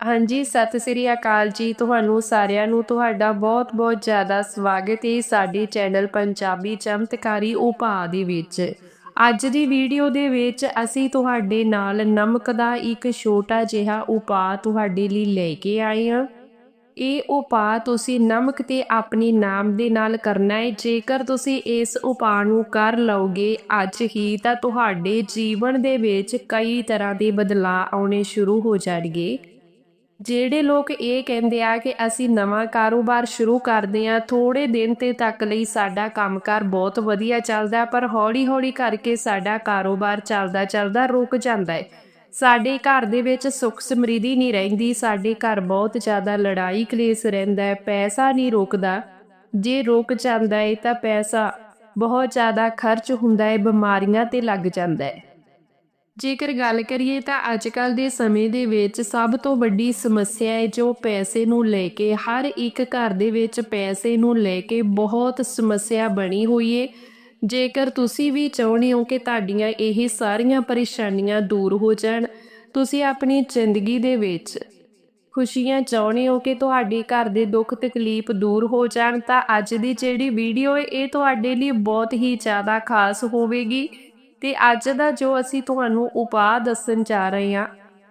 ਹਾਂਜੀ, ਸਤਿ ਸ੍ਰੀ ਅਕਾਲ ਜੀ ਤੁਹਾਨੂੰ ਸਾਰਿਆਂ ਨੂੰ। ਤੁਹਾਡਾ ਬਹੁਤ-ਬਹੁਤ ਜ਼ਿਆਦਾ ਸਵਾਗਤ ਹੈ ਸਾਡੇ ਚੈਨਲ ਪੰਜਾਬੀ ਚਮਤਕਾਰੀ ਉਪਾਅ ਦੇ ਵਿੱਚ। ਅੱਜ ਦੀ ਵੀਡੀਓ ਦੇ ਵਿੱਚ ਅਸੀਂ ਤੁਹਾਡੇ ਨਾਲ ਨਮਕ ਦਾ ਇੱਕ ਛੋਟਾ ਜਿਹਾ ਉਪਾਅ ਤੁਹਾਡੇ ਲਈ ਲੈ ਕੇ ਆਏ ਹਾਂ। ਇਹ ਉਪਾਅ ਤੁਸੀਂ ਨਮਕ ਤੇ ਆਪਣੇ ਨਾਮ ਦੇ ਨਾਲ ਕਰਨਾ ਹੈ। ਜੇਕਰ ਤੁਸੀਂ ਇਸ ਉਪਾਅ ਨੂੰ ਕਰ ਲਓਗੇ ਅੱਜ ਹੀ, ਤਾਂ ਤੁਹਾਡੇ ਜੀਵਨ ਦੇ ਵਿੱਚ ਕਈ ਤਰ੍ਹਾਂ ਦੇ ਬਦਲਾਅ ਆਉਣੇ ਸ਼ੁਰੂ ਹੋ ਜਾਣਗੇ। ਜਿਹੜੇ ਲੋਕ ਇਹ ਕਹਿੰਦੇ ਆ ਕਿ ਅਸੀਂ ਨਵਾਂ ਕਾਰੋਬਾਰ ਸ਼ੁਰੂ ਕਰਦੇ ਆ ਥੋੜੇ ਦਿਨ ਤੇ ਤੱਕ ਲਈ ਸਾਡਾ ਕੰਮਕਾਰ ਬਹੁਤ ਵਧੀਆ ਚੱਲਦਾ, ਪਰ ਹੌਲੀ-ਹੌਲੀ ਕਰਕੇ ਸਾਡਾ ਕਾਰੋਬਾਰ ਚੱਲਦਾ ਚੱਲਦਾ ਰੁਕ ਜਾਂਦਾ ਹੈ। ਸਾਡੇ ਘਰ ਦੇ ਵਿੱਚ ਸੁੱਖ ਸਮਰਿੱਧੀ ਨਹੀਂ ਰਹਿੰਦੀ, ਸਾਡੇ ਘਰ ਬਹੁਤ ਜ਼ਿਆਦਾ ਲੜਾਈ ਕਲੇਸ਼ ਰਹਿੰਦਾ ਹੈ, ਪੈਸਾ ਨਹੀਂ ਰੁਕਦਾ। ਜੇ ਰੁਕ ਜਾਂਦਾ ਹੈ ਤਾਂ ਪੈਸਾ ਬਹੁਤ ਜ਼ਿਆਦਾ ਖਰਚ ਹੁੰਦਾ ਹੈ, ਬਿਮਾਰੀਆਂ ਤੇ ਲੱਗ ਜਾਂਦਾ ਹੈ। ਜੇਕਰ ਗੱਲ ਕਰੀਏ ਤਾਂ ਅੱਜ ਕੱਲ ਦੇ ਸਮੇਂ ਦੇ ਵਿੱਚ ਸਭ ਤੋਂ ਵੱਡੀ ਸਮੱਸਿਆ ਹੈ ਜੋ ਪੈਸੇ ਨੂੰ ਲੈ ਕੇ, ਹਰ ਇੱਕ ਘਰ ਦੇ ਵਿੱਚ ਪੈਸੇ ਨੂੰ ਲੈ ਕੇ ਬਹੁਤ ਸਮੱਸਿਆ ਬਣੀ ਹੋਈ ਹੈ ਜੇਕਰ ਤੁਸੀਂ ਵੀ ਚਾਹੁੰਦੇ ਹੋ ਕਿ ਤੁਹਾਡੀਆਂ ਇਹ ਸਾਰੀਆਂ ਪਰੇਸ਼ਾਨੀਆਂ ਦੂਰ ਹੋ ਜਾਣ, ਤੁਸੀਂ ਆਪਣੀ ਜ਼ਿੰਦਗੀ ਦੇ ਵਿੱਚ ਖੁਸ਼ੀਆਂ ਚਾਹੁੰਦੇ ਹੋ ਕਿ ਤੁਹਾਡੇ ਘਰ ਦੇ ਦੁੱਖ ਤਕਲੀਫ ਦੂਰ ਹੋ ਜਾਣ, ਤਾਂ ਅੱਜ ਦੀ ਜਿਹੜੀ ਵੀਡੀਓ ਹੈ ਇਹ ਤੁਹਾਡੇ ਲਈ ਬਹੁਤ ਹੀ ਜ਼ਿਆਦਾ ਖਾਸ ਹੋਵੇਗੀ। ਤੇ ਅੱਜ ਦਾ ਜੋ ਅਸੀਂ ਤੁਹਾਨੂੰ ਉਪਾਅ ਦੱਸਣ ਜਾ ਰਹੇ ਹਾਂ,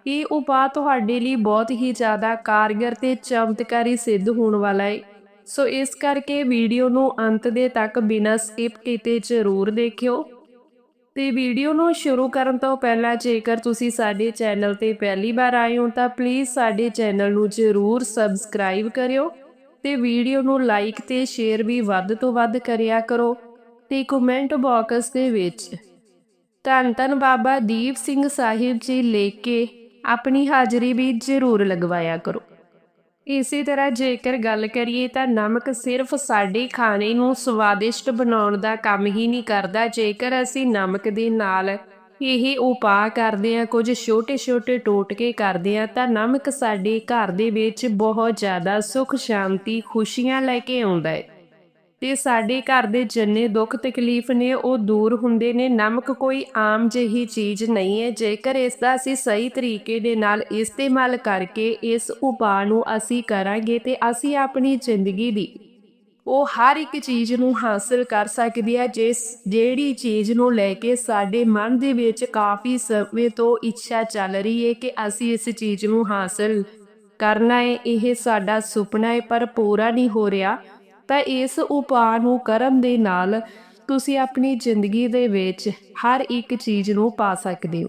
ਇਹ ਉਪਾਅ ਤੁਹਾਡੇ ਲਈ ਬਹੁਤ ਹੀ ਜ਼ਿਆਦਾ ਕਾਰਗਰ ਤੇ ਚਮਤਕਾਰੀ ਸਿੱਧ ਹੋਣ ਵਾਲਾ ਹੈ ਸੋ ਇਸ ਕਰਕੇ ਵੀਡੀਓ ਨੂੰ ਅੰਤ ਦੇ ਤੱਕ ਬਿਨਾਂ ਸਕਿਪ ਕੀਤੇ ਜ਼ਰੂਰ ਦੇਖਿਓ। ਤੇ ਵੀਡੀਓ ਨੂੰ ਸ਼ੁਰੂ ਕਰਨ ਤੋਂ ਪਹਿਲਾਂ ਜੇਕਰ ਤੁਸੀਂ ਸਾਡੇ ਚੈਨਲ ਤੇ ਪਹਿਲੀ ਵਾਰ ਆਏ ਹੋ, ਤਾਂ ਪਲੀਜ਼ ਸਾਡੇ ਚੈਨਲ ਨੂੰ ਜ਼ਰੂਰ ਸਬਸਕ੍ਰਾਈਬ ਕਰਿਓ ਤੇ ਵੀਡੀਓ ਨੂੰ ਲਾਈਕ ਤੇ ਸ਼ੇਅਰ ਵੀ ਵੱਧ ਤੋਂ ਵੱਧ ਕਰਿਆ ਕਰੋ ਤੇ ਕਮੈਂਟ ਬਾਕਸ ਦੇ ਵਿੱਚ ਧੰਨ ਧੰਨ ਬਾਬਾ ਦੀਪ ਸਿੰਘ ਸਾਹਿਬ ਜੀ ਲੈ ਕੇ ਆਪਣੀ ਹਾਜ਼ਰੀ ਵੀ ਜ਼ਰੂਰ ਲਗਵਾਇਆ ਕਰੋ। ਇਸੇ ਤਰ੍ਹਾਂ ਜੇਕਰ ਗੱਲ ਕਰੀਏ ਤਾਂ ਨਮਕ ਸਿਰਫ ਸਾਡੇ ਖਾਣੇ ਨੂੰ ਸਵਾਦਿਸ਼ਟ ਬਣਾਉਣ ਦਾ ਕੰਮ ਹੀ ਨਹੀਂ ਕਰਦਾ, ਜੇਕਰ ਅਸੀਂ ਨਮਕ ਦੇ ਨਾਲ ਇਹ ਉਪਾਅ ਕਰਦੇ ਆ ਕੁਝ ਛੋਟੇ-ਛੋਟੇ ਟੋਟਕੇ ਕਰਦੇ ਆ ਤਾਂ ਨਮਕ ਸਾਡੇ ਘਰ ਦੇ ਵਿੱਚ ਬਹੁਤ ਜ਼ਿਆਦਾ ਸੁਖ, ਸ਼ਾਂਤੀ, ਖੁਸ਼ੀਆਂ ਲੈ ਕੇ ਆਉਂਦਾ ਹੈ। ਤੇ ਸਾਡੇ ਘਰ ਦੇ ਜਿੰਨੇ ਦੁੱਖ ਤਕਲੀਫ ਨੇ, ਉਹ ਦੂਰ ਹੁੰਦੇ ਨੇ। ਨਮਕ ਕੋਈ ਆਮ ਜਿਹੀ ਚੀਜ਼ ਨਹੀਂ ਹੈ। ਜੇਕਰ ਇਸ ਦਾ ਅਸੀਂ ਸਹੀ ਤਰੀਕੇ ਦੇ ਨਾਲ ਇਸਤੇਮਾਲ ਕਰਕੇ ਇਸ ਉਪਾਅ ਨੂੰ ਅਸੀਂ ਕਰਾਂਗੇ ਤੇ ਅਸੀਂ ਆਪਣੀ ਜ਼ਿੰਦਗੀ ਦੀ ਉਹ ਹਰ ਇੱਕ ਚੀਜ਼ ਨੂੰ ਹਾਸਲ ਕਰ ਸਕਦੀ ਹੈ, ਜਿਸ, ਜਿਹੜੀ ਚੀਜ਼ ਨੂੰ ਲੈ ਕੇ ਸਾਡੇ ਮਨ ਦੇ ਵਿੱਚ ਕਾਫੀ ਸਮੇਂ ਤੋਂ ਇੱਛਾ ਚੱਲ ਰਹੀ ਹੈ ਕਿ ਅਸੀਂ ਇਸ ਚੀਜ਼ ਨੂੰ ਹਾਸਲ ਕਰਨਾ ਹੈ। ਇਹ ਸਾਡਾ ਸੁਪਨਾ ਹੈ, ਪਰ ਪੂਰਾ ਨਹੀਂ ਹੋ ਰਿਹਾ। ਤਾਂ ਇਸ ਉਪਾਅ ਨੂੰ ਕਰਨ ਦੇ ਨਾਲ ਤੁਸੀਂ ਆਪਣੀ ਜ਼ਿੰਦਗੀ ਦੇ ਵਿੱਚ ਹਰ ਇੱਕ ਚੀਜ਼ ਨੂੰ ਪਾ ਸਕਦੇ ਹੋ।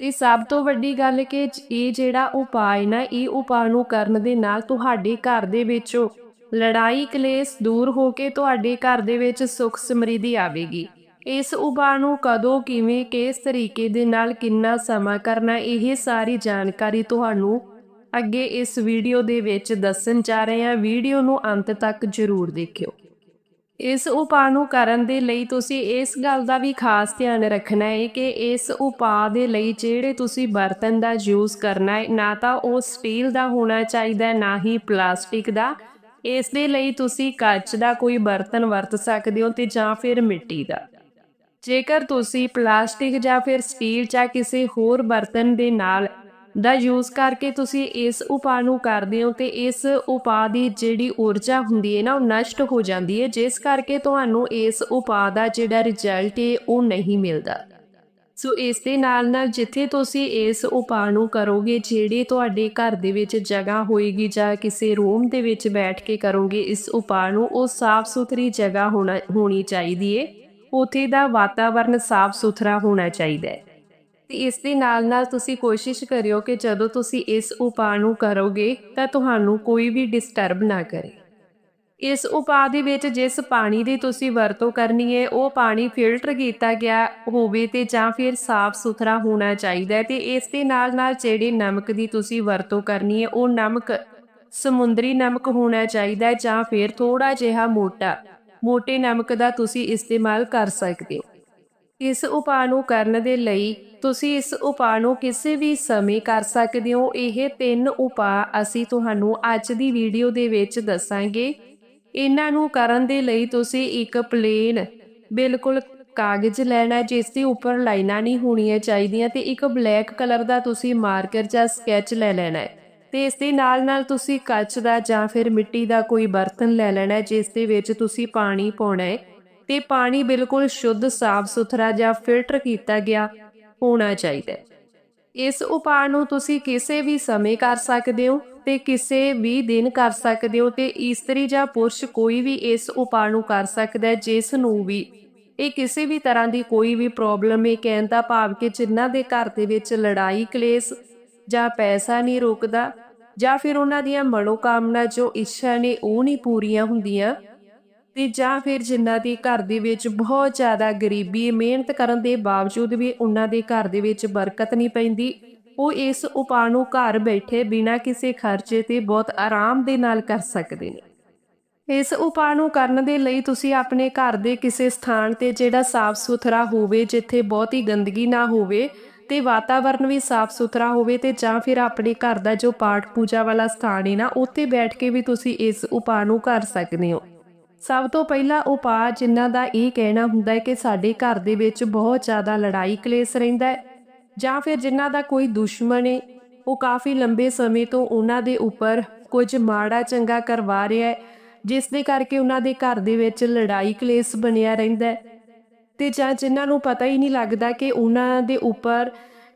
ਤੇ ਸਭ ਤੋਂ ਵੱਡੀ ਗੱਲ ਕਿ ਇਹ ਜਿਹੜਾ ਉਪਾਅ ਹੈ ਨਾ, ਇਹ ਉਪਾਅ ਨੂੰ ਕਰਨ ਦੇ ਨਾਲ ਤੁਹਾਡੇ ਘਰ ਦੇ ਵਿੱਚੋਂ ਲੜਾਈ ਕਲੇਸ਼ ਦੂਰ ਹੋ ਕੇ ਤੁਹਾਡੇ ਘਰ ਦੇ ਵਿੱਚ ਸੁੱਖ ਸਮਰਿੱਧੀ ਆਵੇਗੀ। ਇਸ ਉਪਾਅ ਨੂੰ ਕਦੋਂ, ਕਿਵੇਂ, ਕਿਸ ਤਰੀਕੇ ਦੇ ਨਾਲ ਕਿੰਨਾ ਸਮਾਂ ਕਰਨਾ, ਇਹ ਸਾਰੀ ਜਾਣਕਾਰੀ ਤੁਹਾਨੂੰ ਅੱਗੇ ਇਸ ਵੀਡੀਓ ਦੇ ਵਿੱਚ ਦੱਸਣ ਜਾ ਰਹੇ ਹਾਂ। ਵੀਡੀਓ ਨੂੰ ਅੰਤ ਤੱਕ ਜ਼ਰੂਰ ਦੇਖਿਓ। ਇਸ ਉਪਾਅ ਨੂੰ ਕਰਨ ਦੇ ਲਈ ਤੁਸੀਂ ਇਸ ਗੱਲ ਦਾ ਵੀ ਖਾਸ ਧਿਆਨ ਰੱਖਣਾ ਹੈ ਕਿ ਇਸ ਉਪਾਅ ਦੇ ਲਈ ਜਿਹੜੇ ਤੁਸੀਂ ਬਰਤਨ ਦਾ ਯੂਜ਼ ਕਰਨਾ ਹੈ, ਨਾ ਤਾਂ ਉਹ ਸਟੀਲ ਦਾ ਹੋਣਾ ਚਾਹੀਦਾ ਨਾ ਹੀ ਪਲਾਸਟਿਕ ਦਾ। ਇਸ ਦੇ ਲਈ ਤੁਸੀਂ ਕੱਚ ਦਾ ਕੋਈ ਬਰਤਨ ਵਰਤ ਸਕਦੇ ਹੋ ਤੇ ਜਾਂ ਫਿਰ ਮਿੱਟੀ ਦਾ। ਜੇਕਰ ਤੁਸੀਂ ਪਲਾਸਟਿਕ ਜਾਂ ਫਿਰ ਸਟੀਲ ਜਾਂ ਕਿਸੇ ਹੋਰ ਬਰਤਨ ਦੇ ਨਾਲ ਦਾ ਯੂਜ਼ ਕਰਕੇ ਤੁਸੀਂ ਇਸ ਉਪਾਅ ਨੂੰ ਕਰਦੇ ਹੋ ਤੇ ਇਸ ਉਪਾਅ ਦੀ ਜਿਹੜੀ ਊਰਜਾ ਹੁੰਦੀ ਹੈ ਨਾ, ਉਹ ਨਸ਼ਟ ਹੋ ਜਾਂਦੀ ਹੈ, ਜਿਸ ਕਰਕੇ ਤੁਹਾਨੂੰ ਇਸ ਉਪਾਅ ਦਾ ਜਿਹੜਾ ਰਿਜ਼ਲਟ ਹੈ, ਉਹ ਨਹੀਂ ਮਿਲਦਾ। ਸੋ ਇਸ ਦੇ ਨਾਲ ਨਾਲ ਜਿੱਥੇ ਤੁਸੀਂ ਇਸ ਉਪਾਅ ਨੂੰ ਕਰੋਗੇ, ਜਿਹੜੇ ਤੁਹਾਡੇ ਘਰ ਦੇ ਵਿੱਚ ਜਗ੍ਹਾ ਹੋਏਗੀ ਜਾਂ ਕਿਸੇ ਰੂਮ ਦੇ ਵਿੱਚ ਬੈਠ ਕੇ ਕਰੋਗੇ, ਇਸ ਉਪਾਅ ਨੂੰ, ਉਹ ਸਾਫ਼ ਸੁਥਰੀ ਜਗ੍ਹਾ ਹੋਣਾ, ਹੋਣੀ ਚਾਹੀਦੀ ਹੈ। ਉਥੇ ਦਾ ਵਾਤਾਵਰਨ ਸਾਫ਼ ਸੁਥਰਾ ਹੋਣਾ ਚਾਹੀਦਾ ਹੈ। ਤੇ ਇਸ ਦੇ ਨਾਲ ਨਾਲ ਤੁਸੀਂ ਕੋਸ਼ਿਸ਼ ਕਰਿਓ ਕਿ ਜਦੋਂ ਤੁਸੀਂ ਇਸ ਉਪਾਅ ਨੂੰ ਕਰੋਗੇ, ਤਾਂ ਤੁਹਾਨੂੰ ਕੋਈ ਵੀ ਡਿਸਟਰਬ ਨਾ ਕਰੇ। ਇਸ ਉਪਾਅ ਦੇ ਵਿੱਚ ਜਿਸ ਪਾਣੀ ਦੀ ਤੁਸੀਂ ਵਰਤੋਂ ਕਰਨੀ ਹੈ ਉਹ ਪਾਣੀ ਫਿਲਟਰ ਕੀਤਾ ਗਿਆ ਹੋਵੇ ਤੇ ਜਾਂ ਫਿਰ ਸਾਫ਼ ਸੁਥਰਾ ਹੋਣਾ ਚਾਹੀਦਾ ਹੈ ਤੇ ਇਸ ਦੇ ਨਾਲ ਨਾਲ ਜਿਹੜੀ ਨਮਕ ਦੀ ਤੁਸੀਂ ਵਰਤੋਂ ਕਰਨੀ ਹੈ ਉਹ ਨਮਕ, ਸਮੁੰਦਰੀ ਨਮਕ ਹੋਣਾ ਚਾਹੀਦਾ ਹੈ ਜਾਂ ਫਿਰ ਥੋੜਾ ਜਿਹਾ ਮੋਟਾ, ਮੋਟੇ ਨਮਕ ਦਾ ਤੁਸੀਂ ਇਸਤੇਮਾਲ ਕਰ ਸਕਦੇ ਹੋ। ਇਸ ਉਪਾਅ ਨੂੰ ਕਰਨ ਦੇ ਲਈ ਤੁਸੀਂ ਇਸ ਉਪਾਅ ਨੂੰ ਕਿਸੇ ਵੀ ਸਮੇਂ ਕਰ ਸਕਦੇ ਹੋ। ਇਹ ਤਿੰਨ ਉਪਾਅ ਅਸੀਂ ਤੁਹਾਨੂੰ ਅੱਜ ਦੀ ਵੀਡੀਓ ਦੇ ਵਿੱਚ ਦੱਸਾਂਗੇ। ਇਹਨਾਂ ਨੂੰ ਕਰਨ ਦੇ ਲਈ ਤੁਸੀਂ ਇੱਕ ਪਲੇਨ, ਬਿਲਕੁਲ ਕਾਗਜ਼ ਲੈਣਾ, ਜਿਸ ਦੇ ਉੱਪਰ ਲਾਈਨਾਂ ਨਹੀਂ ਹੋਣੀਆਂ ਚਾਹੀਦੀਆਂ ਤੇ ਇੱਕ ਬਲੈਕ ਕਲਰ ਦਾ ਤੁਸੀਂ ਮਾਰਕਰ ਜਾਂ ਸਕੈਚ ਲੈ ਲੈਣਾ ਹੈ। ਤੇ ਇਸ ਦੇ ਨਾਲ-ਨਾਲ ਤੁਸੀਂ ਕੱਚ ਦਾ ਜਾਂ ਫਿਰ ਮਿੱਟੀ ਦਾ ਕੋਈ ਬਰਤਨ ਲੈ ਲੈਣਾ ਜਿਸ ਦੇ ਵਿੱਚ ਤੁਸੀਂ ਪਾਣੀ ਪਾਉਣਾ ਹੈ। ਤੇ ਪਾਣੀ ਬਿਲਕੁਲ ਸ਼ੁੱਧ, ਸਾਫ਼ ਸੁਥਰਾ ਜਾਂ ਫਿਲਟਰ ਕੀਤਾ ਗਿਆ ਹੋਣਾ ਚਾਹੀਦਾ ਹੈ। ਇਸ ਉਪਾਅ ਨੂੰ ਤੁਸੀਂ ਕਿਸੇ ਵੀ ਸਮੇਂ ਕਰ ਸਕਦੇ ਹੋ ਤੇ ਕਿਸੇ ਵੀ ਦਿਨ ਕਰ ਸਕਦੇ ਹੋ ਤੇ ਇਸਤਰੀ ਜਾਂ ਪੁਰਸ਼ ਕੋਈ ਵੀ ਇਸ ਉਪਾਅ ਨੂੰ ਕਰ ਸਕਦਾ ਹੈ, ਜਿਸ ਨੂੰ ਵੀ। ਇਹ ਕਿਸੇ ਵੀ ਤਰ੍ਹਾਂ ਦੀ ਕੋਈ ਵੀ ਪ੍ਰੋਬਲਮ ਹੈ ਕਹਿਣ ਦਾ ਭਾਵ ਕਿ ਜਿਨ੍ਹਾਂ ਦੇ ਘਰ ਦੇ ਵਿੱਚ ਲੜਾਈ, ਕਲੇਸ਼ ਜਾਂ ਪੈਸਾ ਨਹੀਂ ਰੁਕਦਾ ਜਾਂ ਫਿਰ ਉਹਨਾਂ ਦੀਆਂ ਮਨੋਕਾਮਨਾ ਜੋ ਇੱਛਾ ਨੇ ਉਹ ਨਹੀਂ ਪੂਰੀਆਂ ਹੁੰਦੀਆਂ ਤੇ ਜਾਂ ਫਿਰ ਜਿਨ੍ਹਾਂ ਦੀ ਘਰ ਦੇ ਵਿੱਚ ਬਹੁਤ ਜ਼ਿਆਦਾ ਗਰੀਬੀ, ਮਿਹਨਤ ਕਰਨ ਦੇ ਬਾਵਜੂਦ ਵੀ ਉਹਨਾਂ ਦੇ ਘਰ ਦੇ ਵਿੱਚ ਬਰਕਤ ਨਹੀਂ ਪੈਂਦੀ, ਉਹ ਇਸ ਉਪਾਅ ਨੂੰ ਘਰ ਬੈਠੇ ਬਿਨਾਂ ਕਿਸੇ ਖਰਚੇ ਤੇ ਬਹੁਤ ਆਰਾਮ ਦੇ ਨਾਲ ਕਰ ਸਕਦੇ ਨੇ। ਇਸ ਉਪਾਅ ਨੂੰ ਕਰਨ ਦੇ ਲਈ ਤੁਸੀਂ ਆਪਣੇ ਘਰ ਦੇ ਕਿਸੇ ਸਥਾਨ ਤੇ ਜਿਹੜਾ ਸਾਫ਼ ਸੁਥਰਾ ਹੋਵੇ, ਜਿੱਥੇ ਬਹੁਤੀ ਗੰਦਗੀ ਨਾ ਹੋਵੇ ਤੇ ਵਾਤਾਵਰਨ ਵੀ ਸਾਫ਼ ਸੁਥਰਾ ਹੋਵੇ ਤੇ ਜਾਂ ਫਿਰ ਆਪਣੇ ਘਰ ਦਾ ਜੋ ਪਾਠ ਪੂਜਾ ਵਾਲਾ ਸਥਾਨ ਹੈ ਨਾ, ਉੱਥੇ ਬੈਠ ਕੇ ਵੀ ਤੁਸੀਂ ਇਸ ਉਪਾਅ ਨੂੰ ਕਰ ਸਕਦੇ ਹੋ। ਸਭ ਤੋਂ ਪਹਿਲਾਂ ਉਪਾਅ ਜਿਨ੍ਹਾਂ ਦਾ ਇਹ ਕਹਿਣਾ ਹੁੰਦਾ ਹੈ ਕਿ ਸਾਡੇ ਘਰ ਦੇ ਵਿੱਚ ਬਹੁਤ ਜ਼ਿਆਦਾ ਲੜਾਈ ਕਲੇਸ਼ ਰਹਿੰਦਾ ਹੈ, ਜਾਂ ਫਿਰ ਜਿਨ੍ਹਾਂ ਦਾ ਕੋਈ ਦੁਸ਼ਮਣ ਹੈ, ਉਹ ਕਾਫੀ ਲੰਬੇ ਸਮੇਂ ਤੋਂ ਉਹਨਾਂ ਦੇ ਉੱਪਰ ਕੁਝ ਮਾੜਾ ਚੰਗਾ ਕਰਵਾ ਰਿਹਾ ਹੈ, ਜਿਸ ਦੇ ਕਰਕੇ ਉਹਨਾਂ ਦੇ ਘਰ ਦੇ ਵਿੱਚ ਲੜਾਈ ਕਲੇਸ਼ ਬਣਿਆ ਰਹਿੰਦਾ ਹੈ। ਤੇ ਜਾਂ ਜਿਨ੍ਹਾਂ ਨੂੰ ਪਤਾ ਹੀ ਨਹੀਂ ਲੱਗਦਾ ਕਿ ਉਹਨਾਂ ਦੇ ਉੱਪਰ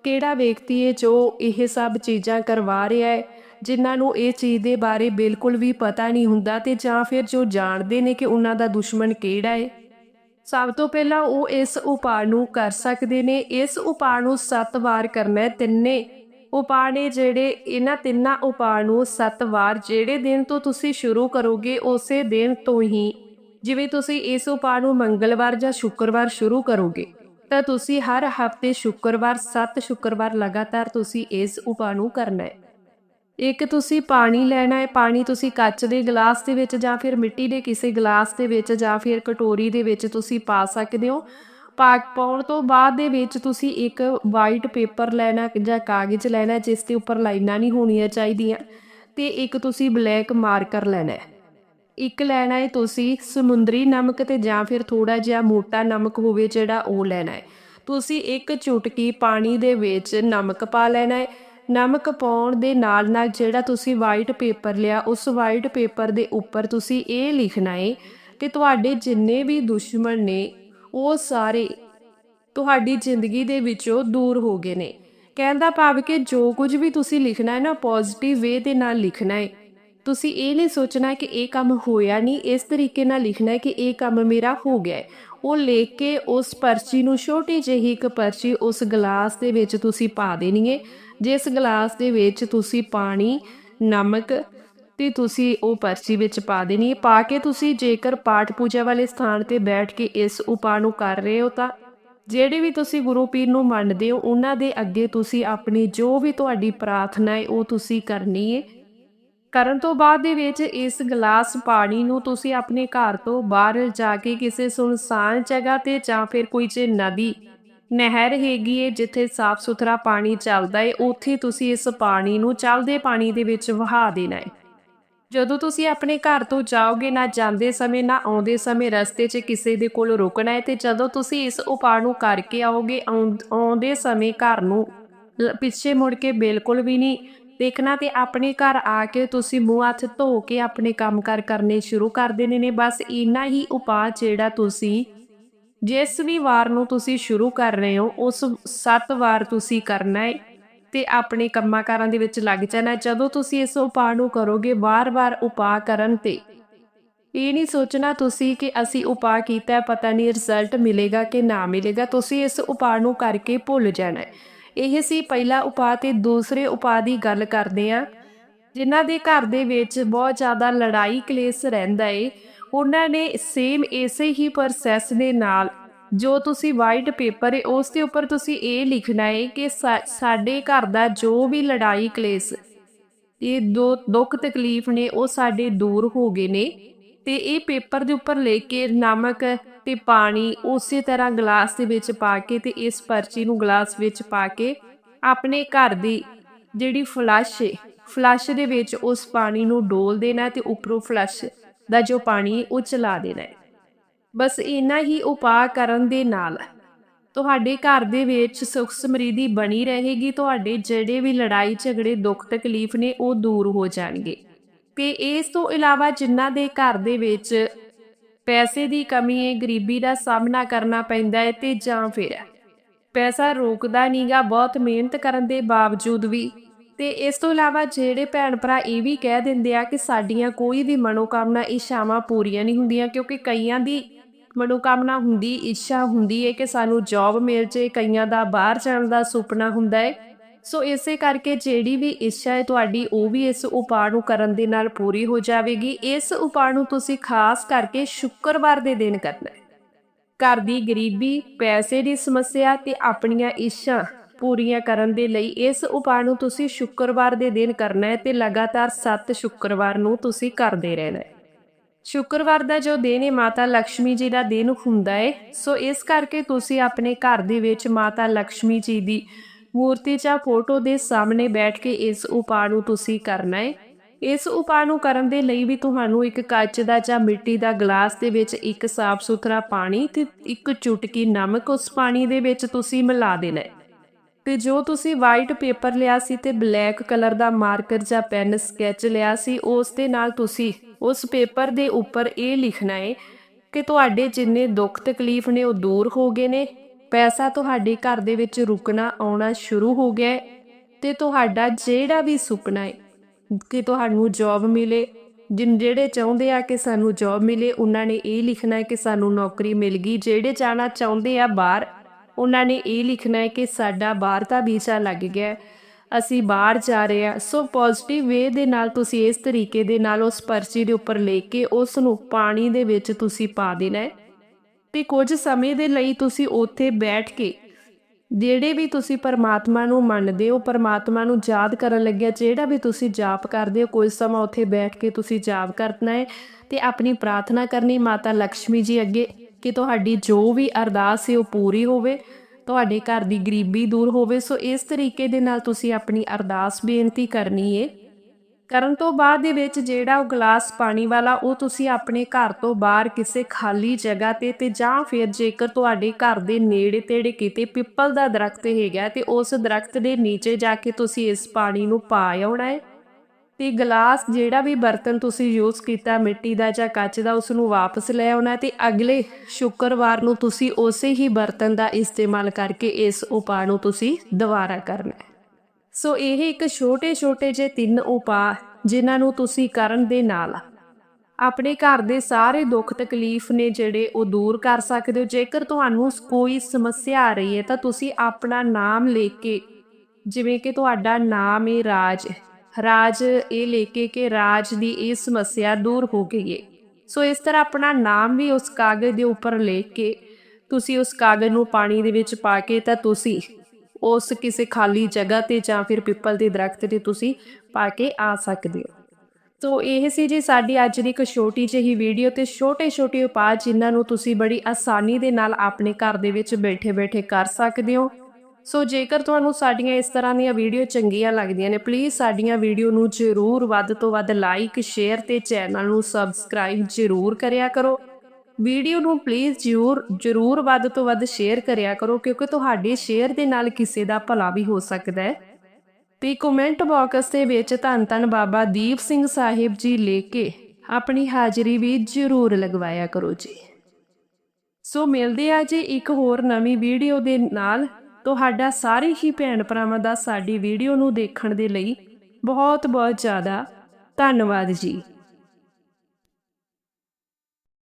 ਕਿਹੜਾ ਵਿਅਕਤੀ ਹੈ ਜੋ ਇਹ ਸਭ ਚੀਜ਼ਾਂ ਕਰਵਾ ਰਿਹਾ ਹੈ ਜਿਨ੍ਹਾਂ ਨੂੰ ਇਹ ਚੀਜ਼ ਦੇ ਬਾਰੇ ਬਿਲਕੁਲ ਵੀ ਪਤਾ ਨਹੀਂ ਹੁੰਦਾ ਤੇ ਜਾਂ ਫਿਰ ਜੋ ਜਾਣਦੇ ਨੇ ਕਿ ਉਹਨਾਂ ਦਾ ਦੁਸ਼ਮਣ ਕਿਹੜਾ ਹੈ ਸਭ ਤੋਂ ਪਹਿਲਾਂ ਉਹ ਇਸ ਉਪਾਅ ਨੂੰ ਕਰ ਸਕਦੇ ਨੇ। ਇਸ ਉਪਾਅ ਨੂੰ 7 ਵਾਰ ਕਰਨਾ ਹੈ ਤਿੰਨੇ ਉਪਾਅ ਨੇ ਜਿਹੜੇ ਇਹਨਾਂ ਤਿੰਨਾਂ ਉਪਾਅ ਨੂੰ 7 ਵਾਰ, ਜਿਹੜੇ ਦਿਨ ਤੋਂ ਤੁਸੀਂ ਸ਼ੁਰੂ ਕਰੋਗੇ ਉਸੇ ਦਿਨ ਤੋਂ ਹੀ। ਜਿਵੇਂ ਤੁਸੀਂ ਇਸ ਉਪਾਅ ਨੂੰ ਮੰਗਲਵਾਰ ਜਾਂ ਸ਼ੁੱਕਰਵਾਰ ਸ਼ੁਰੂ ਕਰੋਗੇ, ਤਾਂ ਤੁਸੀਂ ਹਰ ਹਫ਼ਤੇ ਸ਼ੁੱਕਰਵਾਰ 7 ਸ਼ੁੱਕਰਵਾਰ ਲਗਾਤਾਰ ਤੁਸੀਂ ਇਸ ਉਪਾਅ ਨੂੰ ਕਰਨਾ ਹੈ। ਇੱਕ ਤੁਸੀਂ ਪਾਣੀ ਲੈਣਾ ਹੈ, ਪਾਣੀ ਤੁਸੀਂ ਕੱਚ ਦੇ ਗਲਾਸ ਦੇ ਵਿੱਚ ਜਾਂ ਫਿਰ ਮਿੱਟੀ ਦੇ ਕਿਸੇ ਗਲਾਸ ਦੇ ਵਿੱਚ ਜਾਂ ਫਿਰ ਕਟੋਰੀ ਦੇ ਵਿੱਚ ਤੁਸੀਂ ਪਾ ਸਕਦੇ ਹੋ। ਪਾਕ ਪਾਉਣ ਤੋਂ ਬਾਅਦ ਦੇ ਵਿੱਚ ਤੁਸੀਂ ਇੱਕ ਵਾਈਟ ਪੇਪਰ ਲੈਣਾ ਜਾਂ ਕਾਗਜ਼ ਲੈਣਾ ਜਿਸ ਦੇ ਉੱਪਰ ਲਾਈਨਾਂ ਨਹੀਂ ਹੋਣੀਆਂ ਚਾਹੀਦੀਆਂ ਤੇ ਇੱਕ ਤੁਸੀਂ ਬਲੈਕ ਮਾਰਕਰ ਲੈਣਾ ਹੈ। ਇੱਕ ਲੈਣਾ ਹੈ ਤੁਸੀਂ ਸਮੁੰਦਰੀ ਨਮਕ ਤੇ ਜਾਂ ਫਿਰ ਥੋੜਾ ਜਿਹਾ ਮੋਟਾ ਨਮਕ ਹੋਵੇ ਜਿਹੜਾ ਉਹ ਲੈਣਾ ਹੈ। ਤੁਸੀਂ ਇੱਕ ਚੁਟਕੀ ਪਾਣੀ ਦੇ ਵਿੱਚ ਨਮਕ ਪਾ ਲੈਣਾ ਹੈ ਨਮਕ ਪਾਉਣ ਦੇ ਨਾਲ ਨਾਲ ਜਿਹੜਾ ਤੁਸੀਂ ਵਾਈਟ ਪੇਪਰ ਲਿਆ, ਉਸ ਵਾਈਟ ਪੇਪਰ ਦੇ ਉੱਪਰ ਤੁਸੀਂ ਇਹ ਲਿਖਣਾ ਹੈ ਕਿ ਤੁਹਾਡੇ ਜਿੰਨੇ ਵੀ ਦੁਸ਼ਮਣ ਨੇ, ਉਹ ਸਾਰੇ ਤੁਹਾਡੀ ਜ਼ਿੰਦਗੀ ਦੇ ਵਿੱਚੋਂ ਦੂਰ ਹੋ ਗਏ ਨੇ। ਕਹਿੰਦਾ ਭਾਵ ਕਿ ਜੋ ਕੁਝ ਵੀ ਤੁਸੀਂ ਲਿਖਣਾ ਹੈ ਨਾ ਪੋਜ਼ਿਟਿਵ ਵੇ ਦੇ ਨਾਲ ਲਿਖਣਾ ਹੈ ਤੁਸੀਂ ਇਹ ਨਹੀਂ ਸੋਚਣਾ ਕਿ ਇਹ ਕੰਮ ਹੋਇਆ ਨਹੀਂ, ਇਸ ਤਰੀਕੇ ਨਾਲ ਲਿਖਣਾ ਹੈ ਕਿ ਇਹ ਕੰਮ ਮੇਰਾ ਹੋ ਗਿਆ ਹੈ ਉਹ ਲਿਖ ਕੇ ਉਸ ਪਰਚੀ ਨੂੰ, ਛੋਟੀ ਜਿਹੀ ਇੱਕ ਪਰਚੀ ਉਸ ਗਲਾਸ ਦੇ ਵਿੱਚ ਤੁਸੀਂ ਪਾ ਦੇਣੀ ਹੈ ਜਿਸ ਗਲਾਸ ਦੇ ਵਿੱਚ ਤੁਸੀਂ ਪਾਣੀ, ਨਮਕ ਤੇ ਤੁਸੀਂ ਉਹ ਪਰਚੀ ਵਿੱਚ ਪਾ ਦੇਣੀ ਹੈ ਪਾ ਕੇ ਤੁਸੀਂ ਜੇਕਰ ਪਾਠ ਪੂਜਾ ਵਾਲੇ ਸਥਾਨ ਤੇ ਬੈਠ ਕੇ ਇਸ ਉਪਾਅ ਨੂੰ ਕਰ ਰਹੇ ਹੋ ਤਾਂ ਜਿਹੜੇ ਵੀ ਤੁਸੀਂ ਗੁਰੂ ਪੀਰ ਨੂੰ ਮੰਨਦੇ ਹੋ, ਉਹਨਾਂ ਦੇ ਅੱਗੇ ਤੁਸੀਂ ਆਪਣੀ ਜੋ ਵੀ ਤੁਹਾਡੀ ਪ੍ਰਾਰਥਨਾ ਹੈ ਉਹ ਤੁਸੀਂ ਕਰਨੀ ਹੈ ਕਰਨ ਤੋਂ ਬਾਅਦ ਦੇ ਵਿੱਚ ਇਸ ਗਲਾਸ ਪਾਣੀ ਨੂੰ ਤੁਸੀਂ ਆਪਣੇ ਘਰ ਤੋਂ ਬਾਹਰ ਜਾ ਕੇ ਕਿਸੇ ਸੁਨਸਾਨ ਜਗ੍ਹਾ ਤੇ ਜਾਂ ਫਿਰ ਕੋਈ ਜੇ ਨਦੀ, ਨਹਿਰ ਹੈਗੀ ਏ ਜਿੱਥੇ ਸਾਫ਼ ਸੁਥਰਾ ਪਾਣੀ ਚੱਲਦਾ ਏ, ਉੱਥੇ ਤੁਸੀਂ ਇਸ ਪਾਣੀ ਨੂੰ ਚੱਲਦੇ ਪਾਣੀ ਦੇ ਵਿੱਚ ਵਹਾ ਦੇਣਾ ਹੈ ਜਦੋਂ ਤੁਸੀਂ ਆਪਣੇ ਘਰ ਤੋਂ ਜਾਓਗੇ, ਨਾ ਜਾਂਦੇ ਸਮੇਂ, ਨਾ ਆਉਂਦੇ ਸਮੇਂ ਰਸਤੇ 'ਚ ਕਿਸੇ ਦੇ ਕੋਲ ਰੁਕਣਾ ਹੈ ਤੇ ਜਦੋਂ ਤੁਸੀਂ ਇਸ ਉਪਾਅ ਨੂੰ ਕਰਕੇ ਆਓਗੇ, ਆਉਂ- ਆਉਂਦੇ ਸਮੇਂ ਘਰ ਨੂੰ ਪਿੱਛੇ ਮੁੜ ਕੇ ਬਿਲਕੁਲ ਵੀ ਨਹੀਂ ਦੇਖਣਾ ਤੇ ਆਪਣੇ ਘਰ ਆ ਕੇ ਤੁਸੀਂ ਮੂੰਹ ਹੱਥ ਧੋ ਕੇ ਆਪਣੇ ਕੰਮਕਾਰ ਕਰਨੇ ਸ਼ੁਰੂ ਕਰ ਦੇਣੇ ਨੇ। ਬਸ ਇੰਨਾ ਹੀ ਉਪਾਅ ਜਿਹੜਾ ਤੁਸੀਂ ਜਿਸ ਵੀ ਵਾਰ ਨੂੰ ਤੁਸੀਂ ਸ਼ੁਰੂ ਕਰ ਰਹੇ ਹੋ, ਉਸ 7 ਵਾਰ ਤੁਸੀਂ ਕਰਨਾ ਹੈ ਤੇ ਆਪਣੇ ਕੰਮਾਂ-ਕਾਰਾਂ ਦੇ ਵਿੱਚ ਲੱਗ ਜਾਣਾ। ਜਦੋਂ ਤੁਸੀਂ ਇਸ ਉਪਾਅ ਨੂੰ ਕਰੋਗੇ ਵਾਰ-ਵਾਰ ਉਪਾਅ ਕਰਨ ਤੇ ਇਹ ਨਹੀਂ ਸੋਚਣਾ ਤੁਸੀਂ ਕਿ ਅਸੀਂ ਉਪਾਅ ਕੀਤਾ, ਪਤਾ ਨਹੀਂ ਰਿਜ਼ਲਟ ਮਿਲੇਗਾ ਕਿ ਨਾ ਮਿਲੇਗਾ। ਤੁਸੀਂ ਇਸ ਉਪਾਅ ਨੂੰ ਕਰਕੇ ਭੁੱਲ ਜਾਣਾ ਇਹ ਸੀ ਪਹਿਲਾ ਉਪਾਅ ਤੇ ਦੂਸਰੇ ਉਪਾਅ ਦੀ ਗੱਲ ਕਰਦੇ ਆ ਜਿਨ੍ਹਾਂ ਦੇ ਘਰ ਦੇ ਵਿੱਚ ਬਹੁਤ ਜ਼ਿਆਦਾ ਲੜਾਈ ਕਲੇਸ਼ ਰਹਿੰਦਾ ਏ। ਉਹਨਾਂ ਨੇ ਸੇਮ ਇਸੇ ਹੀ ਪ੍ਰੋਸੈਸ ਦੇ ਨਾਲ ਜੋ ਤੁਸੀਂ ਵਾਈਟ ਪੇਪਰ ਹੈ ਉਸ ਦੇ ਉੱਪਰ ਤੁਸੀਂ ਇਹ ਲਿਖਣਾ ਹੈ ਕਿ ਸਾਡੇ ਘਰ ਦਾ ਜੋ ਵੀ ਲੜਾਈ ਕਲੇਸ਼, ਇਹ ਦੋ ਦੁੱਖ ਤਕਲੀਫ ਨੇ, ਉਹ ਸਾਡੇ ਦੂਰ ਹੋ ਗਏ ਨੇ। ਤੇ ਇਹ ਪੇਪਰ ਦੇ ਉੱਪਰ ਲੈ ਕੇ ਨਮਕ ਤੇ ਪਾਣੀ ਉਸੇ ਤਰ੍ਹਾਂ ਗਲਾਸ ਦੇ ਵਿੱਚ ਪਾ ਕੇ ਤੇ ਇਸ ਪਰਚੀ ਨੂੰ ਗਲਾਸ ਵਿੱਚ ਪਾ ਕੇ ਆਪਣੇ ਘਰ ਦੀ ਜਿਹੜੀ ਫਲਸ਼ ਹੈ ਫਲਸ਼ ਦੇ ਵਿੱਚ ਉਸ ਪਾਣੀ ਨੂੰ ਡੋਲ ਦੇਣਾ ਤੇ ਉੱਪਰੋਂ ਫਲਸ਼ ਦਾ ਜੋ ਪਾਣੀ ਉਹ ਚਲਾ ਦੇਣਾ ਹੈ ਬਸ ਇੰਨਾ ਹੀ ਉਪਾਅ ਕਰਨ ਦੇ ਨਾਲ ਤੁਹਾਡੇ ਘਰ ਦੇ ਵਿੱਚ ਸੁਖ ਸਮਰਿੱਧੀ ਬਣੀ ਰਹੇਗੀ, ਤੁਹਾਡੇ ਜਿਹੜੇ ਵੀ ਲੜਾਈ ਝਗੜੇ ਦੁੱਖ ਤਕਲੀਫ ਨੇ, ਉਹ ਦੂਰ ਹੋ ਜਾਣਗੇ। ਤੇ ਇਸ ਤੋਂ ਇਲਾਵਾ ਜਿਨ੍ਹਾਂ ਦੇ ਘਰ ਦੇ ਵਿੱਚ ਪੈਸੇ ਦੀ ਕਮੀ ਹੈ, ਗਰੀਬੀ ਦਾ ਸਾਹਮਣਾ ਕਰਨਾ ਪੈਂਦਾ ਹੈ ਤੇ ਜਾਂ ਫਿਰ ਪੈਸਾ ਰੋਕਦਾ ਨਹੀਂਗਾ ਬਹੁਤ ਮਿਹਨਤ ਕਰਨ ਦੇ ਬਾਵਜੂਦ ਵੀ। ਤੇ ਇਸ ਤੋਂ ਇਲਾਵਾ ਜਿਹੜੇ ਭੈਣ ਭਰਾ ਇਹ ਵੀ ਕਹਿ ਦਿੰਦੇ ਆ ਕਿ ਸਾਡੀਆਂ ਕੋਈ ਵੀ ਮਨੋਕਾਮਨਾ, ਇੱਛਾਵਾਂ ਪੂਰੀਆਂ ਨਹੀਂ ਹੁੰਦੀਆਂ, ਕਿਉਂਕਿ ਕਈਆਂ ਦੀ ਮਨੋਕਾਮਨਾ ਹੁੰਦੀ, ਇੱਛਾ ਹੁੰਦੀ ਹੈ ਕਿ ਸਾਨੂੰ ਜੌਬ ਮਿਲ ਜੇ, ਕਈਆਂ ਦਾ ਬਾਹਰ ਜਾਣ ਦਾ ਸੁਪਨਾ ਹੁੰਦਾ ਹੈ। ਸੋ ਇਸੇ ਕਰਕੇ ਜਿਹੜੀ ਵੀ ਇੱਛਾ ਹੈ ਤੁਹਾਡੀ, ਉਹ ਵੀ ਇਸ ਉਪਾਅ ਨੂੰ ਕਰਨ ਦੇ ਨਾਲ ਪੂਰੀ ਹੋ ਜਾਵੇਗੀ। ਇਸ ਉਪਾਅ ਨੂੰ ਤੁਸੀਂ ਖਾਸ ਕਰਕੇ ਸ਼ੁੱਕਰਵਾਰ ਦੇ ਦਿਨ ਕਰਨਾ ਹੈ। ਘਰ ਦੀ ਗਰੀਬੀ, ਪੈਸੇ ਦੀ ਸਮੱਸਿਆ ਤੇ ਆਪਣੀਆਂ ਇੱਛਾ ਪੂਰੀਆਂ ਕਰਨ ਦੇ ਲਈ ਇਸ ਉਪਾਅ ਨੂੰ ਤੁਸੀਂ ਸ਼ੁੱਕਰਵਾਰ ਦੇ ਦਿਨ ਕਰਨਾ ਹੈ ਤੇ ਲਗਾਤਾਰ 7 ਸ਼ੁੱਕਰਵਾਰ ਨੂੰ ਤੁਸੀਂ ਕਰਦੇ ਰਹਿਣਾ ਹੈ। ਸ਼ੁੱਕਰਵਾਰ ਦਾ ਜੋ ਦਿਨ ਹੈ, ਮਾਤਾ ਲక్ష్ਮੀ ਜੀ ਦਾ ਦਿਨ ਹੁੰਦਾ ਹੈ। ਸੋ ਇਸ ਕਰਕੇ ਤੁਸੀਂ ਆਪਣੇ ਘਰ ਦੇ ਵਿੱਚ ਮਾਤਾ ਲక్ష్ਮੀ ਜੀ ਦੀ ਮੂਰਤੀ ਜਾਂ ਫੋਟੋ ਦੇ ਸਾਹਮਣੇ ਬੈਠ ਕੇ ਇਸ ਉਪਾਅ ਨੂੰ ਤੁਸੀਂ ਕਰਨਾ ਹੈ ਇਸ ਉਪਾਅ ਨੂੰ ਕਰਨ ਦੇ ਲਈ ਵੀ ਤੁਹਾਨੂੰ ਇੱਕ ਕੱਚ ਦਾ ਜਾਂ ਮਿੱਟੀ ਦਾ ਗਲਾਸ ਦੇ ਵਿੱਚ ਇੱਕ ਸਾਫ਼ ਸੁਥਰਾ ਪਾਣੀ ਤੇ ਇੱਕ ਚੁਟਕੀ ਨਮਕ ਉਸ ਪਾਣੀ ਦੇ ਵਿੱਚ ਤੁਸੀਂ ਮਿਲਾ ਦੇਣਾ ਹੈ ਤੇ ਜੋ ਤੁਸੀਂ ਵਾਈਟ ਪੇਪਰ ਲਿਆ ਸੀ ਤੇ ਬਲੈਕ ਕਲਰ ਦਾ ਮਾਰਕਰ ਜਾਂ ਪੈਨ ਸਕੈਚ ਲਿਆ ਸੀ, ਉਸ ਦੇ ਨਾਲ ਤੁਸੀਂ ਉਸ ਪੇਪਰ ਦੇ ਉੱਪਰ ਇਹ ਲਿਖਣਾ ਹੈ ਕਿ ਤੁਹਾਡੇ ਜਿੰਨੇ ਦੁੱਖ ਤਕਲੀਫ ਨੇ ਉਹ ਦੂਰ ਹੋ ਗਏ ਨੇ। ਪੈਸਾ ਤੁਹਾਡੇ ਘਰ ਦੇ ਵਿੱਚ ਰੁਕਣਾ, ਆਉਣਾ ਸ਼ੁਰੂ ਹੋ ਗਿਆ ਹੈ ਤੇ ਤੁਹਾਡਾ ਜਿਹੜਾ ਵੀ ਸੁਪਨਾ ਹੈ ਕਿ ਤੁਹਾਨੂੰ ਜੌਬ ਮਿਲੇ, ਜਿਨ ਜਿਹੜੇ ਚਾਹੁੰਦੇ ਆ ਕਿ ਸਾਨੂੰ ਜੌਬ ਮਿਲੇ, ਉਹਨਾਂ ਨੇ ਇਹ ਲਿਖਣਾ ਹੈ ਕਿ ਸਾਨੂੰ ਨੌਕਰੀ ਮਿਲ ਗਈ। ਜਿਹੜੇ ਜਾਣਾ ਚਾਹੁੰਦੇ ਆ ਬਾਹਰ, ਉਹਨਾਂ ਨੇ ਇਹ ਲਿਖਣਾ ਹੈ ਕਿ ਸਾਡਾ ਬਾਹਰ ਦਾ ਵੀਜ਼ਾ ਲੱਗ ਗਿਆ ਅਸੀਂ ਬਾਹਰ ਜਾ ਰਹੇ ਹਾਂ। ਸੋ ਪੋਜ਼ਿਟਿਵ ਵੇ ਦੇ ਨਾਲ ਤੁਸੀਂ ਇਸ ਤਰੀਕੇ ਦੇ ਨਾਲ ਉਸ ਪਰਚੀ ਦੇ ਉੱਪਰ ਲੈ ਕੇ ਉਸ ਨੂੰ ਪਾਣੀ ਦੇ ਵਿੱਚ ਤੁਸੀਂ ਪਾ ਦੇਣਾ ਹੈ। ਤੇ ਕੁਝ ਸਮੇਂ ਦੇ ਲਈ ਤੁਸੀਂ ਉੱਥੇ ਬੈਠ ਕੇ ਜਿਹੜੇ ਵੀ ਤੁਸੀਂ ਪਰਮਾਤਮਾ ਨੂੰ ਮੰਨਦੇ ਹੋ, ਪਰਮਾਤਮਾ ਨੂੰ ਯਾਦ ਕਰਨ ਲੱਗਿਆ, ਜਿਹੜਾ ਵੀ ਤੁਸੀਂ ਜਾਪ ਕਰਦੇ ਹੋ ਕੋਈ ਸਮਾਂ ਉੱਥੇ ਬੈਠ ਕੇ ਤੁਸੀਂ ਜਾਪ ਕਰਨਾ ਹੈ ਤੇ ਆਪਣੀ ਪ੍ਰਾਰਥਨਾ ਕਰਨੀ ਮਾਤਾ ਲక్ష్ਮੀ ਜੀ ਅੱਗੇ ਕਿ ਤੁਹਾਡੀ ਜੋ ਵੀ ਅਰਦਾਸ ਹੈ ਉਹ ਪੂਰੀ ਹੋਵੇ, ਤੁਹਾਡੇ ਘਰ ਦੀ ਗਰੀਬੀ ਦੂਰ ਹੋਵੇ। ਸੋ ਇਸ ਤਰੀਕੇ ਦੇ ਨਾਲ ਤੁਸੀਂ ਆਪਣੀ ਅਰਦਾਸ ਬੇਨਤੀ ਕਰਨੀ ਹੈ ਕਰਨ ਤੋਂ ਬਾਅਦ ਦੇ ਵਿੱਚ ਜਿਹੜਾ ਉਹ ਗਲਾਸ ਪਾਣੀ ਵਾਲਾ, ਉਹ ਤੁਸੀਂ ਆਪਣੇ ਘਰ ਤੋਂ ਬਾਹਰ ਕਿਸੇ ਖਾਲੀ ਜਗ੍ਹਾ ਤੇ ਤੇ ਜਾਂ ਫਿਰ ਜੇਕਰ ਤੁਹਾਡੇ ਘਰ ਦੇ ਨੇੜੇ ਤੇੜੇ ਕਿਤੇ ਪਿੱਪਲ ਦਾ ਦਰਖਤ ਹੈਗਾ ਤੇ ਉਸ ਦਰਖਤ ਦੇ ਨੀਚੇ ਜਾ ਕੇ ਤੁਸੀਂ ਇਸ ਪਾਣੀ ਨੂੰ ਪਾ ਆਉਣਾ ਹੈ। ਤੇ ਗਲਾਸ ਜਿਹੜਾ ਵੀ ਬਰਤਨ ਤੁਸੀਂ ਯੂਜ਼ ਕੀਤਾ ਮਿੱਟੀ ਦਾ ਜਾਂ ਕੱਚ ਦਾ ਉਸ ਨੂੰ ਵਾਪਸ ਲੈ ਆਉਣਾ ਤੇ ਅਗਲੇ ਸ਼ੁੱਕਰਵਾਰ ਨੂੰ ਤੁਸੀਂ ਉਸੇ ਹੀ ਬਰਤਨ ਦਾ ਇਸਤੇਮਾਲ ਕਰਕੇ ਇਸ ਉਪਾਅ ਨੂੰ ਤੁਸੀਂ ਦੁਬਾਰਾ ਕਰਨਾ ਹੈ। ਸੋ ਇਹ ਇੱਕ ਛੋਟੇ-ਛੋਟੇ ਜਿਹੇ ਤਿੰਨ ਉਪਾਅ ਜਿਨ੍ਹਾਂ ਨੂੰ ਤੁਸੀਂ ਕਰਨ ਦੇ ਨਾਲ ਆਪਣੇ ਘਰ ਦੇ ਸਾਰੇ ਦੁੱਖ ਤਕਲੀਫ ਨੇ ਜਿਹੜੇ ਉਹ ਦੂਰ ਕਰ ਸਕਦੇ ਹੋ। ਜੇਕਰ ਤੁਹਾਨੂੰ ਕੋਈ ਸਮੱਸਿਆ ਆ ਰਹੀ ਹੈ ਤਾਂ ਤੁਸੀਂ ਆਪਣਾ ਨਾਮ ਲੈ ਕੇ, ਜਿਵੇਂ ਕਿ ਤੁਹਾਡਾ ਨਾਮ ਹੈ ਰਾਜ ਰਾਜ ਇਹ ਲੈ ਕੇ ਕਿ ਰਾਜ ਦੀ ਇਹ ਸਮੱਸਿਆ ਦੂਰ ਹੋ ਗਈ ਹੈ ਸੋ ਇਸ ਤਰ੍ਹਾਂ ਆਪਣਾ ਨਾਮ ਵੀ ਉਸ ਕਾਗਜ਼ ਦੇ ਉੱਪਰ ਲਿਖ ਕੇ, ਤੁਸੀਂ ਉਸ ਕਾਗਜ਼ ਨੂੰ ਪਾਣੀ ਦੇ ਵਿੱਚ ਪਾ ਕੇ ਤਾਂ ਤੁਸੀਂ ਉਸ ਕਿਸੇ ਖਾਲੀ ਜਗ੍ਹਾ ਤੇ ਜਾਂ ਫਿਰ ਪਿੱਪਲ ਦੇ ਦਰਖਤ ਤੇ ਤੁਸੀਂ ਪਾ ਕੇ ਆ ਸਕਦੇ ਹੋ। ਤੋ ਇਹ ਸੀ ਜੀ ਸਾਡੀ ਅੱਜ ਦੀ ਇੱਕ ਛੋਟੀ ਜਿਹੀ ਵੀਡੀਓ ਤੇ ਛੋਟੇ-ਛੋਟੇ ਉਪਾਅ ਜਿਨ੍ਹਾਂ ਨੂੰ ਤੁਸੀਂ ਬੜੀ ਆਸਾਨੀ ਦੇ ਨਾਲ ਆਪਣੇ ਘਰ ਦੇ ਵਿੱਚ ਬੈਠੇ-ਬੈਠੇ ਕਰ ਸਕਦੇ ਹੋ। ਸੋ ਜੇਕਰ ਤੁਹਾਨੂੰ ਸਾਡੀਆਂ ਇਸ ਤਰ੍ਹਾਂ ਦੀਆਂ ਵੀਡੀਓ ਚੰਗੀਆਂ ਲੱਗਦੀਆਂ ਨੇ ਪਲੀਜ਼ ਸਾਡੀਆਂ ਵੀਡੀਓ ਨੂੰ ਜ਼ਰੂਰ ਵੱਧ ਤੋਂ ਵੱਧ ਲਾਈਕ ਸ਼ੇਅਰ ਤੇ ਚੈਨਲ ਨੂੰ ਸਬਸਕ੍ਰਾਈਬ ਜ਼ਰੂਰ ਕਰਿਆ ਕਰੋ। ਵੀਡੀਓ ਨੂੰ ਪਲੀਜ਼ ਜ਼ਰੂਰ ਜ਼ਰੂਰ ਵੱਧ ਤੋਂ ਵੱਧ ਸ਼ੇਅਰ ਕਰਿਆ ਕਰੋ, ਕਿਉਂਕਿ ਤੁਹਾਡੇ ਸ਼ੇਅਰ ਦੇ ਨਾਲ ਕਿਸੇ ਦਾ ਭਲਾ ਵੀ ਹੋ ਸਕਦਾ ਹੈ। ਤੇ ਕਮੈਂਟ ਬਾਕਸ ਦੇ ਵਿੱਚ ਧੰਨ ਧੰਨ ਬਾਬਾ ਦੀਪ ਸਿੰਘ ਸਾਹਿਬ ਜੀ ਲੈ ਕੇ ਆਪਣੀ ਹਾਜ਼ਰੀ ਵੀ ਜ਼ਰੂਰ ਲਗਵਾਇਆ ਕਰੋ ਜੀ। ਸੋ ਮਿਲਦੇ ਆ ਜੀ ਇੱਕ ਹੋਰ ਨਵੀਂ ਵੀਡੀਓ ਦੇ ਨਾਲ। ਤੁਹਾਡਾ ਸਾਰੇ ਹੀ ਭੈਣ ਭਰਾਵਾਂ ਦਾ ਸਾਡੀ ਵੀਡੀਓ ਨੂੰ ਦੇਖਣ ਦੇ ਲਈ ਬਹੁਤ ਬਹੁਤ ਜ਼ਿਆਦਾ ਧੰਨਵਾਦ ਜੀ।